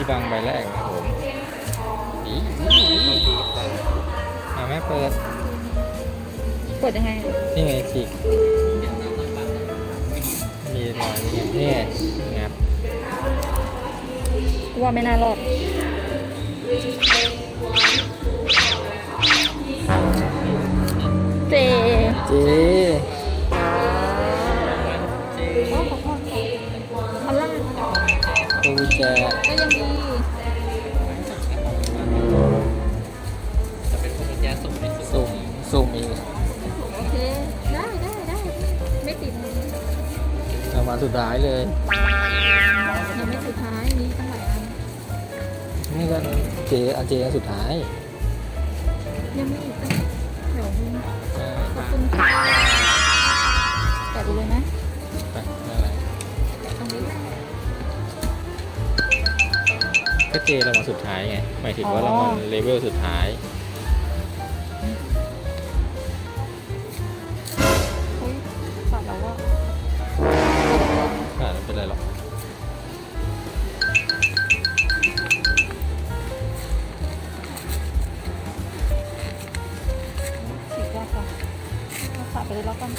ชิบังใบแรกนะครับผมอีอ่าแม่เปิด เปิดยังไง นี่ไงจิกมีรอยนี่นี่งับว่าไม่น่ารอดเจเจ กุญแจก็ยังดีจะเป็นพวกกุญแจสุ่มในสุ่สุ่มมสุ่มอีกโอเค ได้ได้ได้ไม่ติดมือรางวัลสุดท้ายเลยยังไม่สุดท้ายมีตั้งหลายอันนี่ก็เจอันเจอันสุดท้าย ยังไม่อีกตั้งเดี๋ยวอ่าขอบคุณค่ะแกะดูเลยนะ ก็เจรางวัลสุดท้ายไงหมายถึงว่าอ๋อ รางวัลเลเวลสุดท้ายเฮ้ยตัดแล้วว่าอ่าไม่เป็นไรหรอกฉีกยากจังเอาตัดไปเลยแล้วกัน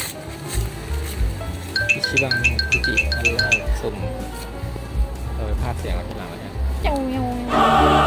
อิชิบังกุจิอันแรกสุ่มเราไปพากย์เสียงกันทีหลังแล้วกัน เจ้าเงี้ยว